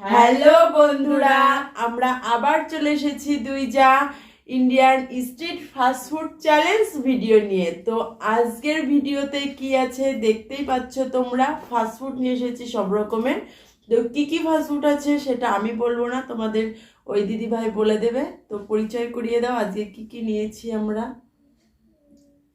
Hello বন্ধুরা, আমরা আবার চলে এসেছি দুই যা Indian street fast food challenge video নিয়ে। তো আজকের ভিডিওতে কি আছে দেখতেই পাচ্ছ তোমরা? ফাস্টফুড নিয়ে এসেছি সব রকমের। তো কী কী ফাস্টফুড আছে সেটা আমি বলব না, তোমাদের ওই দিদি ভাই বলে দেবে। তো পরিচয় করিয়ে দাও, আজকে কি কি নিয়েছি আমরা।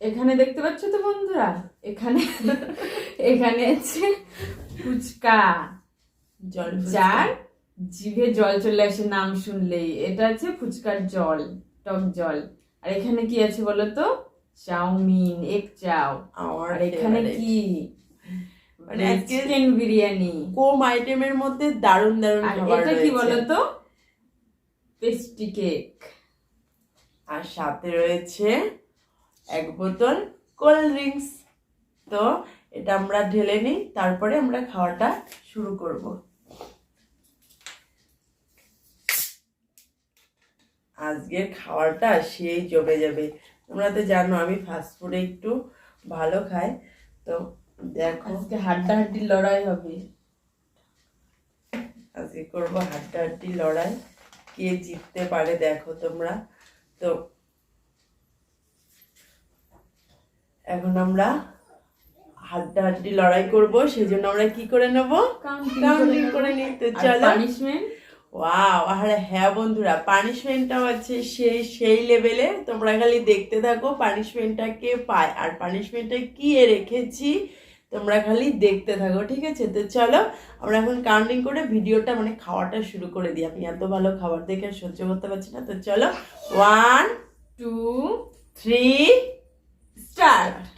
এখানে দেখতে পাচ্ছ তো বন্ধুরা? এখানে এখানে আছে ফুচকা যার জিভে জল চলে আসে নাম শুনলেই। এটা আছে ফুচকার জল টক জল। আর এখানে কি আছে বলো তো চাউমিন এগ চাও। আর এখানে কি? মানে চিকেন বিরিয়ানি। কোম আইটেমের মধ্যে দারুণ দারুণ খাবার এটা কি রয়েছে। বলো তো পেস্ট্রি কেক আর সাথে রয়েছে এক বোতল কোল্ড ড্রিঙ্কস। তো এটা আমরা ঢেলে নিই তারপরে আমরা খাওয়াটা শুরু করব। আজকের খাওয়াটা সেই জমে যাবে। তোমরা তো জানো আমি ফাস্ট ফুডে একটু ভালো খাই। তো দেখো। আজকে হাড্ডাহাড্ডি লড়াই হবে। আজকে করব হাড্ডাহাড্ডি লড়াই। কে জিততে পারে দেখো তোমরা। তো এখন আমরা হাড্ডাহাড্ডি লড়াই করব সেই জন্য আমরা কি করে নেব? কাউন্টিং করে নিই তো চলো। পানিশমেন্ট ওয়াও আর হ্যাঁ বন্ধুরা পানিশমেন্টটাও আছে সেই সেই লেভেলে তোমরা খালি দেখতে থাকো পানিশমেন্টটা কে পায় আর পানিশমেন্টটা কি রেখেছি, তোমরা খালি দেখতে থাকো, ঠিক আছে? তো চলো, আমরা এখন কাউন্টিং করে ভিডিওটা মানে খাওয়াটা শুরু করে দিই। আমি এত ভালো খাবার দেখে আর সহ্য করতে পারছি না। তো চলো one two three start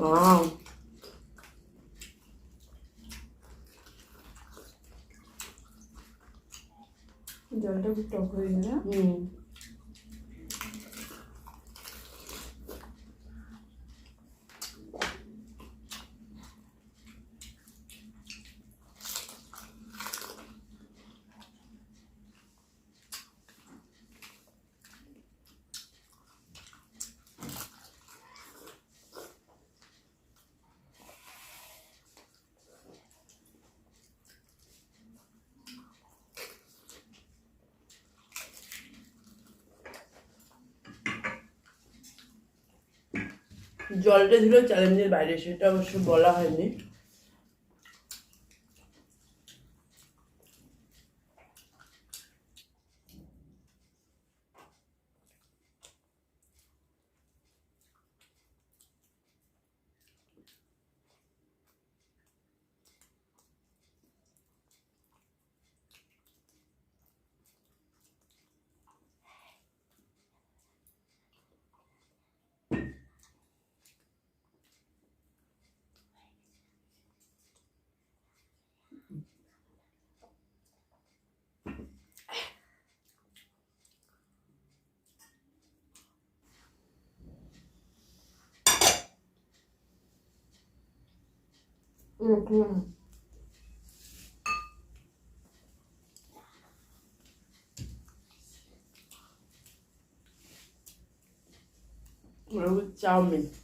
wow জলটা খুব টক হয়ে গেল হুম জলটা ছিল চ্যালেঞ্জের বাইরে সেটা অবশ্য বলা হয়নি। 응, 응. 여기 짜오민.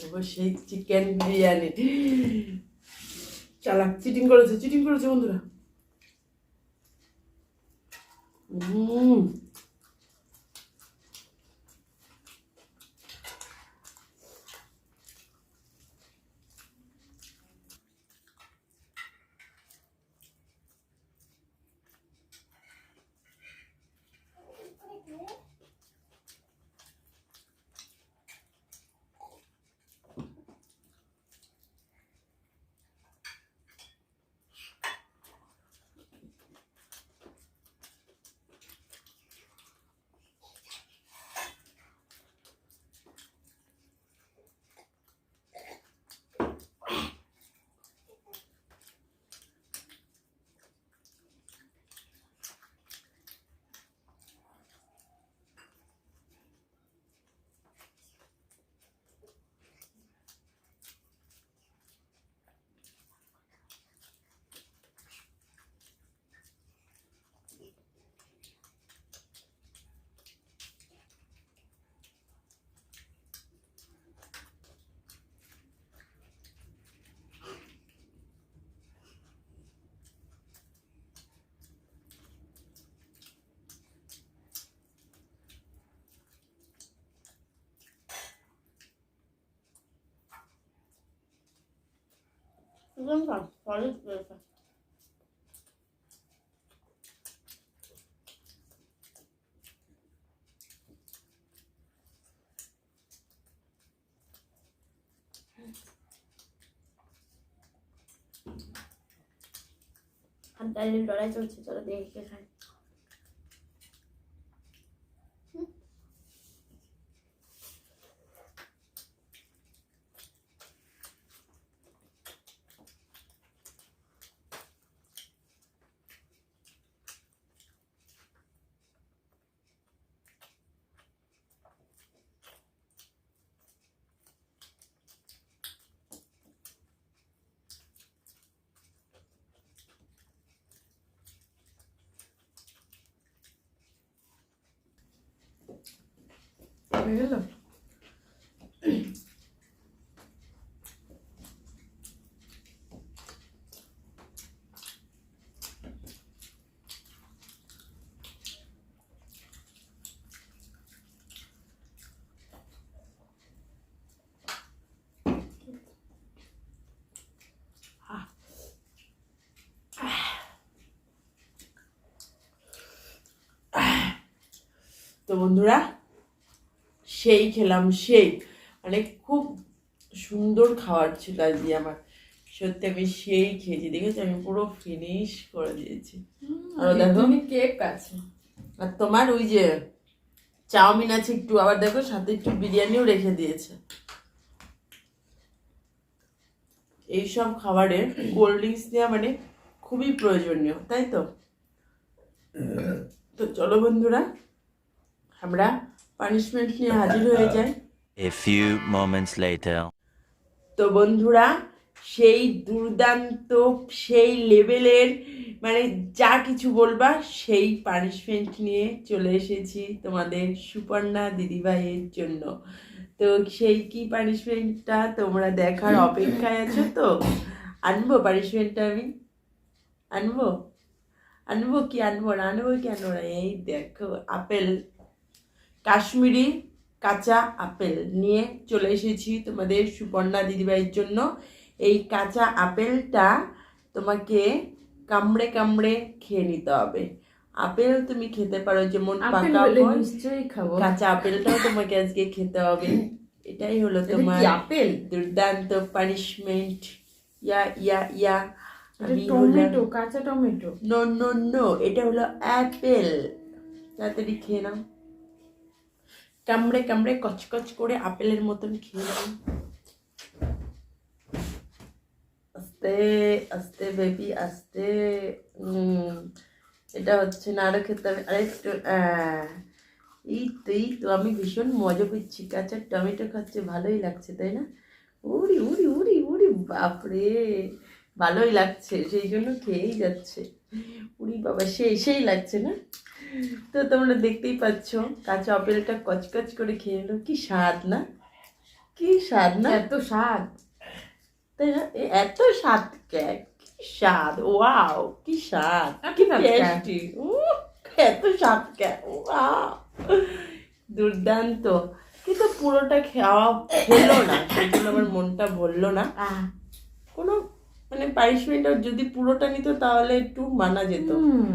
খাব সেই চিকেন বিরিয়ানি। চালাক চিটিং করেছে চিটিং করেছে বন্ধুরা। হুম একদম সলিড পেয়েছে আর ডালের লড়াই চলছে চলো দেখে কে খায় হয়ে গেল তো বন্ধুরা সেই খেলাম সেই। মানে খুব সুন্দর খাবার ছিল আজকে আমার। সত্যি আমি সেই খেয়েছি দেখেছি? আমি পুরো ফিনিশ করে দিয়েছি। আর দেখো। কেক আছে। আর তোমার ওই যে চাউমিন আছে একটু আবার দেখো সাথে একটু বিরিয়ানিও রেখে দিয়েছে। এইসব খাবারে কোল্ড ড্রিঙ্কস নেওয়া মানে খুবই প্রয়োজনীয় তাই তো? তো চলো বন্ধুরা আমরা পানিশমেন্ট নিয়ে হাজির হয়ে যাই A few moments later. তো বন্ধুরা সেই দুর্দান্ত সেই লেভেলের মানে যা কিছু বলবা সেই পানিশমেন্ট নিয়ে চলে এসেছি তোমাদের সুপর্ণা দিদিভাইয়ের জন্য। তো সেই কি পানিশমেন্টটা তোমরা দেখার অপেক্ষায় আছো তো? আনব পানিশমেন্টটা আমি। আনব? আনব কি আনব না? আনব কি আনব না এই দেখো আপেল। কাশ্মীরি কাঁচা আপেল নিয়ে চলে এসেছি তোমাদের সুপর্ণা দিদিভাইয়ের জন্য। এই কাঁচা আপেলটা তোমাকে কামড়ে কামড়ে খেয়ে নিতে হবে। আপেল তুমি খেতে পারো যেমন পাকা নিশ্চয়ই খাব। কাঁচা আপেলটাও তোমাকে আজকে খেতে হবে। এটাই হলো তোমার আপেল? দুর্দান্ত punishment yeah yeah yeah. Tomato কাঁচা টমেটো। নো নো নো এটা হলো অ্যাপেল। তাড়াতাড়ি খেয়ে নাও। কামড়ে কামড়ে কচকচ করে আপেলের মতন খেয়ে নাও আস্তে আস্তে বেবি আস্তে। এটা হচ্ছে না আরও খেতে হবে। আরেকটু এই তো এই তো, আমি ভীষণ মজা করছি। কাঁচা টমেটো খাচ্ছে, ভালোই লাগছে, তাই না? উড়ি উড়ি উড়ি উড়ি, বাপরে। ভালোই লাগছে, সেই জন্য খেয়েই যাচ্ছে। উড়ি বাবা, সেই সেই লাগছে না? তো তোমরা দেখতেই পাচ্ছ কাঁচা আপেলটা কচকচ করে খেয়ে নিল। কি স্বাদ না? কি স্বাদ না? এত স্বাদ। তাই না? এত স্বাদ কেক কি স্বাদ? ওয়াও কি স্বাদ কি। টেস্টি এত স্বাদ কেক ওয়াও দুর্দান্ত। কিন্তু পুরোটা খাওয়া খেলো না সেজন্য আমার মনটা ভরলো না। কোনো মানে পানিশমেন্ট যদি পুরোটা নিত তাহলে একটু মানা যেত। হুম,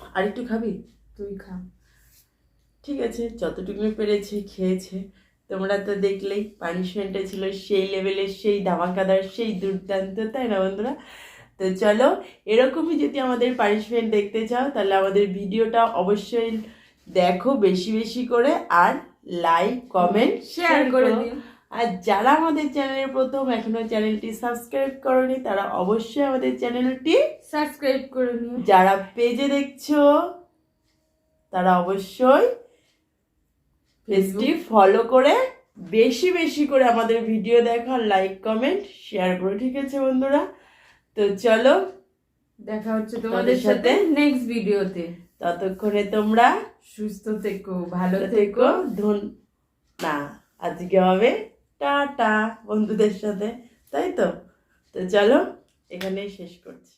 আর একটু খাবি? তুই খা। ঠিক আছে যতটুকু পেরেছি খেয়েছে। তোমরা তো দেখলেই পানিশমেন্টটা ছিল সেই লেভেলের সেই ধামাকাদার সেই দুর্দান্ত তাই না বন্ধুরা? তো চলো এরকমই যদি আমাদের পানিশমেন্ট দেখতে চাও তাহলে আমাদের ভিডিওটা অবশ্যই দেখো বেশি বেশি করে আর লাইক কমেন্ট শেয়ার করে। দিও। আর যারা আমাদের চ্যানেলের প্রথম এখনও চ্যানেলটি সাবস্ক্রাইব করনি তারা অবশ্যই আমাদের চ্যানেলটি সাবস্ক্রাইব করে নিও। যারা পেজে দেখছ তারা অবশ্যই পেজটি ফলো করে বেশি বেশি করে আমাদের ভিডিও দেখো লাইক কমেন্ট শেয়ার করো ঠিক আছে বন্ধুরা। তো চলো দেখা হচ্ছে তোমাদের সাথে নেক্সট ভিডিওতে ততক্ষণে তোমরা সুস্থ থেকো ভালো থেকো থেকো। ধন না আজকে হবে টাটা বন্ধুদের সাথে তাই তো? তো চলো এখানেই শেষ করছি।